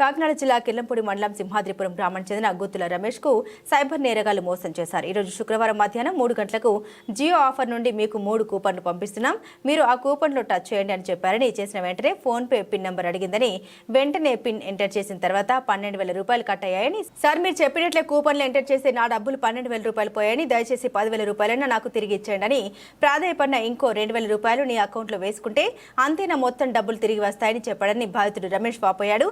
కాకినాడ జిల్లా కిల్లంపూడి మండలం సింహాద్రిపురం గ్రామం చెందిన గుత్తుల రమేష్కు సైబర్ నేరగాళ్ళు మోసం చేశారు. ఈరోజు శుక్రవారం మధ్యాహ్నం మూడు గంటలకు జియో ఆఫర్ నుండి మీకు మూడు కూపన్లు పంపిస్తున్నాం. మీరు ఆ కూపన్లు టచ్ చేయండి అని చెప్పారని చేసిన వెంటనే ఫోన్ పే పిన్ నెంబర్ అడిగిందని వెంటనే పిన్ ఎంటర్ చేసిన తర్వాత పన్నెండు వేల రూపాయలు కట్ అయ్యాయని సార్ మీరు చెప్పినట్లే కూపన్లు ఎంటర్ చేస్తే నా డబ్బులు పన్నెండు వేల రూపాయలు పోయాయని దయచేసి పదివేల రూపాయలను నాకు తిరిగి ఇచ్చేయండి అని ప్రాధాయపడిన ఇంకో రెండు వేల రూపాయలు నీ అకౌంట్లో వేసుకుంటే అంతేనా మొత్తం డబ్బులు తిరిగి వస్తాయని చెప్పాడని బాధితుడు రమేష్ వాపోయాడు.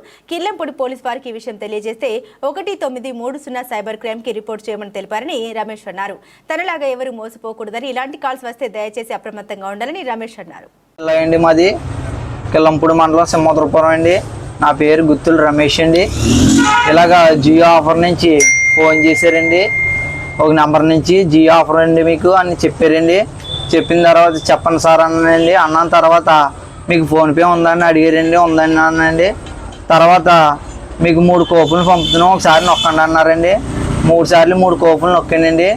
కిల్లంపూడి పోలీస్ వారికి ఈ విషయం తెలియజేస్తే ఒకటి తొమ్మిది మూడు సున్నా సైబర్ క్రైమ్కి రిపోర్ట్ చేయమని తెలిపారని రమేష్ అన్నారు. తనలాగా ఎవరు మోసపోకూడదని ఇలాంటి కాల్స్ వస్తే దయచేసి అప్రమత్తంగా ఉండాలని రమేష్ అన్నారు. అండి మాది కిల్లంపూడి మండలం సింహద్రపురం అండి. నా పేరు గుత్తులు రమేష్ అండి. ఇలాగా జియో ఆఫర్ నుంచి ఫోన్ చేశారండి. ఒక నెంబర్ నుంచి జియో ఆఫర్ అండి మీకు అని చెప్పారండి. చెప్పిన తర్వాత చెప్పండి సార్ అన్నానండి. అన్న తర్వాత మీకు ఫోన్పే ఉందని అడిగారండి. ఉందని అన్నానండి. తర్వాత మీకు మూడు కోపులు పంపుతున్నాం. ఒకసారి నొక్కండి అన్నారండి. మూడు సార్లు మూడు కోపులు నొక్కండి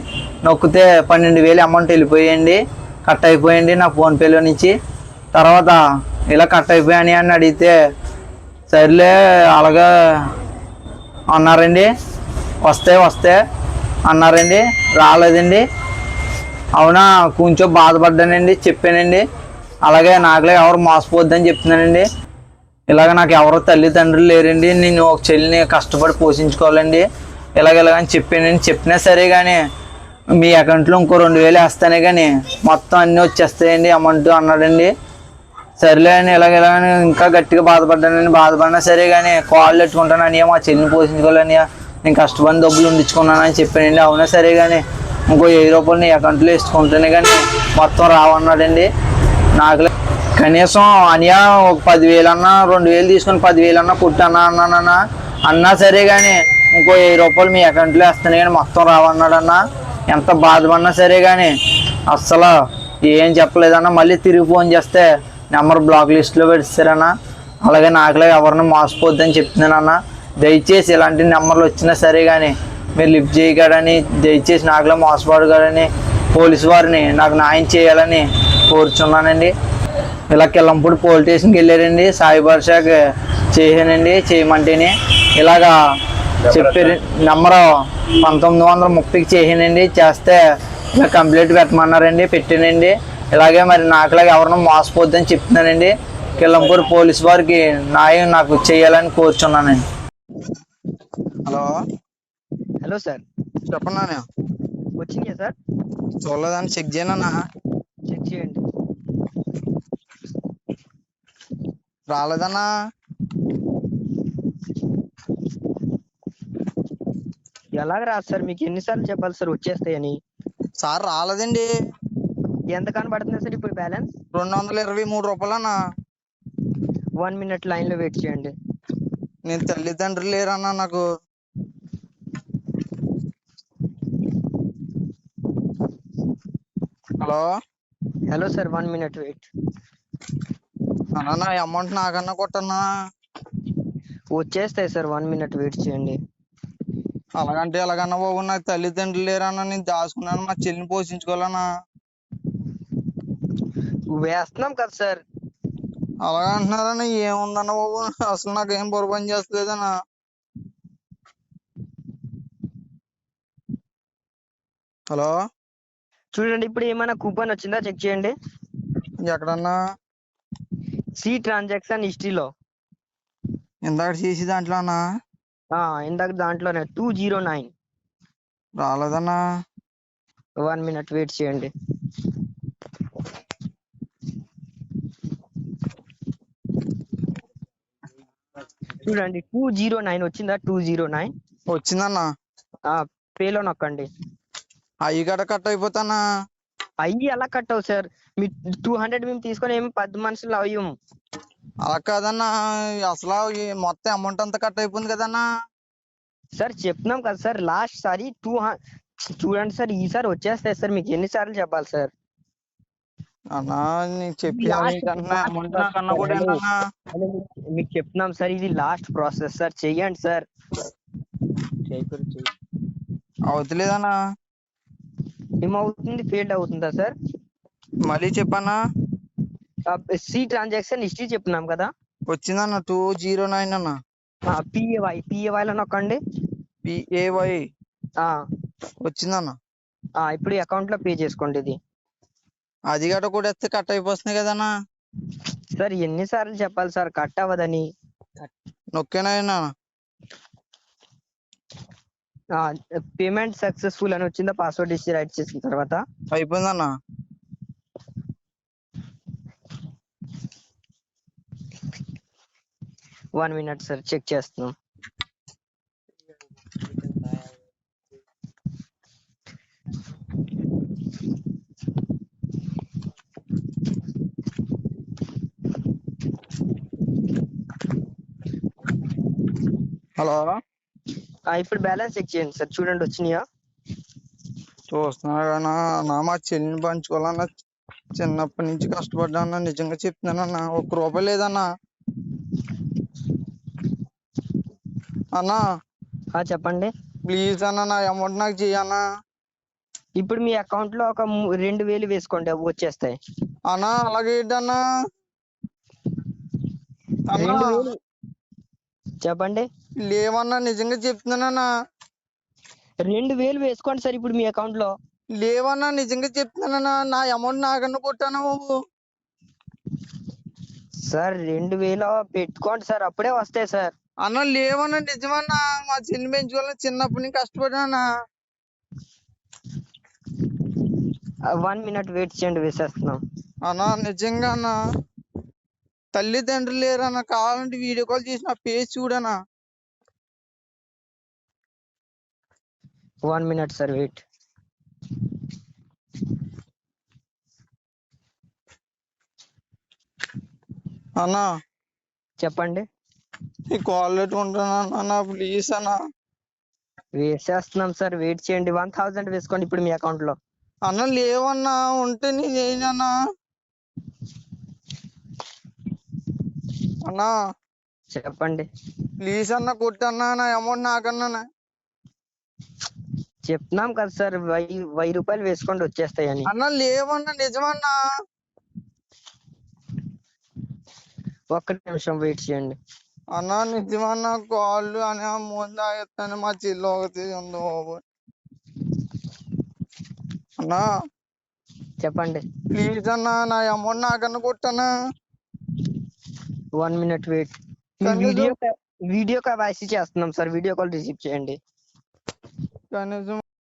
నొక్కితే పన్నెండు వేలు అమౌంట్ వెళ్ళిపోయండి. కట్ అయిపోయింది నా ఫోన్పేలో నుంచి. తర్వాత ఇలా కట్ అయిపోయాని అని అడిగితే సర్లే అలాగా అన్నారండి. వస్తే వస్తే అన్నారండి. రాలేదండి. అవునా కొంచెం బాధపడ్డానండి చెప్పానండి. అలాగే నాకులే ఎవరు మోసపోద్దని చెప్తున్నానండి. ఇలాగ నాకు ఎవరో తల్లిదండ్రులు లేరండి. నేను ఒక చెల్లిని కష్టపడి పోషించుకోవాలండి. ఇలాగ ఇలాగని చెప్పాను. చెప్పినా సరే కానీ మీ అకౌంట్లో ఇంకో రెండు వేలు వేస్తానే కానీ మొత్తం అన్నీ వచ్చేస్తాయండి. అమౌంట్ అన్నాడండి. సరేలే అని ఇలాగ ఇలాగని ఇంకా గట్టిగా బాధపడ్డానని బాధపడినా సరే కానీ కాళ్ళు పెట్టుకుంటాను అని మా చెల్లిని పోషించుకోవాలని నేను కష్టపడి డబ్బులు ఉండించుకున్నాను అని చెప్పానండి. అవునా సరే కానీ ఇంకో వెయ్యి రూపాయలు నీ అకౌంట్లో వేసుకుంటేనే కానీ మొత్తం రావన్నాడండి. నాకు కనీసం అనియా ఒక పదివేలు అన్నా రెండు వేలు తీసుకొని పదివేలు అన్నా కుట్టన్నా అన్నానన్నా అన్నా సరే కానీ ఇంకో వెయ్యి రూపాయలు మీ అకౌంట్లో వేస్తాను కానీ మొత్తం రావన్నాడన్నా. ఎంత బాధపడినా సరే కానీ అస్సలు ఏం చెప్పలేదన్నా. మళ్ళీ తిరిగి ఫోన్ చేస్తే నెంబర్ బ్లాక్ లిస్ట్లో పెడిస్తారన్నా అలాగే నాకులే ఎవరిని మోసపోద్దని చెప్తున్నానన్నా. దయచేసి ఇలాంటి నెంబర్లు వచ్చినా సరే కానీ మీరు లిఫ్ట్ చేయగలని దయచేసి నాకులే మోసపడగలని పోలీసు వారిని నాకు న్యాయం చేయాలని కోరుచున్నానండి. ఇలా కిల్లంపూడి పోలీస్ స్టేషన్కి వెళ్ళారండి. సాయి బర్షాకి చేశానండి చేయమంటేనే. ఇలాగా చెప్పారు. నెంబరు పంతొమ్మిది వందల ముప్పైకి చేసానండి చేస్తే ఇలా కంప్లైంట్ పెట్టమన్నారండి. పెట్టానండి. ఇలాగే మరి నాకులాగా ఎవరినో మోసపోద్దని చెప్తున్నానండి. కిల్లంపూడి పోలీస్ వారికి న్యాయం నాకు చేయాలని కోరుచున్నానండి. హలో? Hello sir. చెప్పన్నా వచ్చిందా సార్? చూడలేదని చెక్ చేయనన్నా చెక్ చేయండి. రాలేదన్నా? ఎలాగ రాదు సార్? మీకు ఎన్నిసార్లు చెప్పాలి సార్ వచ్చేస్తాయని? సార్ రాలేదండి. ఎంత కనబడుతుంది సార్ ఇప్పుడు బ్యాలెన్స్? రెండు వందల ఇరవై మూడు రూపాయలన్నా. వన్ మినిట్ లైన్లో వెయిట్ చేయండి. నేను తల్లిదండ్రులు లేరన్నా నాకు. Hello? Hello sir one minute wait. అన్నా నా అమౌంట్ నాకన్నా కొట్టన్నా. వచ్చేస్తాయి సార్ వన్ మినిట్ వెయిట్ చేయండి. అలాగంటే ఎలాగన్నా బాబు నాకు తల్లిదండ్రులు లేరన్నా నేను దాచుకున్నాను మా చెల్లిని పోషించుకోవాలన్నా. వేస్తున్నాం కదా సార్. అలాగ అంటున్నారన్నా ఏముందన్న బాబు అసలు నాకు ఏం బుర్ర పని చేస్తలేదన్నా. హలో? చూడండి ఇప్పుడు ఏమైనా కూపన్ వచ్చిందా? చెక్ చేయండి. ఎక్కడన్నా? సి ట్రాన్సాక్షన్ హిస్టరీలో. ఇందాక చేసి దాంట్లో అన్నా? ఇందాక దాంట్లోనే. Two zero nine. రాలేదన్నా? One minute wait చేయండి. చూడండి టూ జీరో నైన్ వచ్చిందా? Two zero nine. వచ్చిందన్నా? పేలో నొక్కండి. అయ్యి గడ కట్ అయిపోతానా అయ్యి ఎలా కట్ అవు సార్? మీ టూ హండ్రెడ్ మేము తీసుకొని ఏమి పది మనుషులు అయ్యాము. అలా కాదన్నా అసలు ఈ మొత్తం అమౌంట్ అంతా కట్ అయిపోయింది కదన్నా? సార్ చెప్తున్నాం కదా సార్ లాస్ట్ సారి టూ చూడండి సార్ ఈసారి వచ్చేస్తాయి సార్ మీకు ఎన్నిసార్లు చెప్పాలి సార్? అన్నా నీకు మీకు- చెప్తున్నాం సార్ ఇది లాస్ట్ ప్రాసెస్ సార్ చెయ్యండి సార్. అవుతలేదన్నా. ఏమవుతుంది? ఫెయిల్డ్ అవుతుందా సార్? మళ్ళీ చెప్పన్నా సి ట్రాన్సాక్షన్ హిస్టరీ చెప్తున్నాం కదా? వచ్చిందన్న టూ జీరో నైన్ అన్న. P A Y P A Y లో నొక్కండి పిఏవై. ఆ, వచ్చిందన్న. ఆ, ఇప్పుడు అకౌంట్లో పే చేసుకోండి ఇది. అది గట్ట కూడా ఎత్తే కట్ అయిపోతుంది కదన్నా? సార్ ఎన్నిసార్లు చెప్పాలి సార్ కట్ అవ్వదని? నొక్కేనా పేమెంట్ సక్సెస్ఫుల్ అని వచ్చిందా? పాస్వర్డ్ ఇచ్చి రైట్ చేసిన తర్వాత? అయిపోయిందన్న. వన్ మినిట్ సార్ చెక్ చేస్తున్నాం. హలో? ఇప్పుడు బ్యాలెన్స్ చెక్ చేయండి సార్. చూడండి వచ్చినాయా? చూస్తున్నా కానీ నా మా చెల్లిని పంచుకోవాలన్న చిన్నప్పటి నుంచి కష్టపడ్డాను నిజంగా చెప్తున్నానన్న ఒక్క రూపాయి లేదన్నా. అన్నా చెప్పండి. ప్లీజ్ అన్న నా అమౌంట్ నాకు చేయన్నా ఇప్పుడు మీ అకౌంట్లో ఒక రెండు వేలు వేసుకోండి అవి వచ్చేస్తాయి. అన్నా అలాగే ఏంటన్నా చెప్పండి. లేవన్నా నిజంగా చెప్తున్నానన్నా రెండు వేలు వేసుకోండి సార్ ఇప్పుడు మీ అకౌంట్లో లేవన్నా నిజంగా చెప్తున్నానన్నా నా? అమౌంట్ నాకన్నా కొట్టానా బాబు? సార్ రెండు వేలు పెట్టుకోండి సార్ అప్పుడే వస్తాయి సార్. అన్న లేవన్నా నిజమన్నా? మా చెల్లి పెంచుకోవాలని చిన్నప్పటి నుంచి కష్టపడ్డానా? వన్ మినిట్ వెయిట్ చేయండి వేసేస్తున్నాం. అన్నా నిజంగా అన్న? తల్లిదండ్రులు లేరన్న కావాలంటే వీడియో కాల్ చేసి నా పేజ్ చూడనా? వన్ మినిట్ సార్ వెయిట్ అన్నా. చెప్పండి. ఈ కాల్ ఉంటాను అన్న ప్లీజ్ అన్న. వేసేస్తున్నాం సార్ వెయిట్ చేయండి. వన్ థౌసండ్ వేసుకోండి ఇప్పుడు మీ అకౌంట్లో. అన్న లేవన్నా ఉంటే నేను అన్నా. చెప్పండి. ప్లీజ్ అన్న కొట్టన్నా నా అమౌంట్ నాకన్నా చెప్తున్నాం కదా సార్ వెయ్యి వెయ్యి రూపాయలు వేసుకోండి వచ్చేస్తాయని. అన్న లేవన్నా నిజమన్నా. ఒక్క నిమిషం వెయిట్ చేయండి. అన్న నిజమన్నా కాళ్ళు అని ముందు ఆగేస్తాను మా చెల్లి ఒకటి ఉంది బాబు. అన్నా. చెప్పండి. ప్లీజ్ అన్న నా అమౌంట్ నాకన్నా కొట్టన్నా. One minute wait. Video video call voice చేస్తున్నాం సార్. వీడియో కాల్ రిసీవ్ చేయండి. కనీసం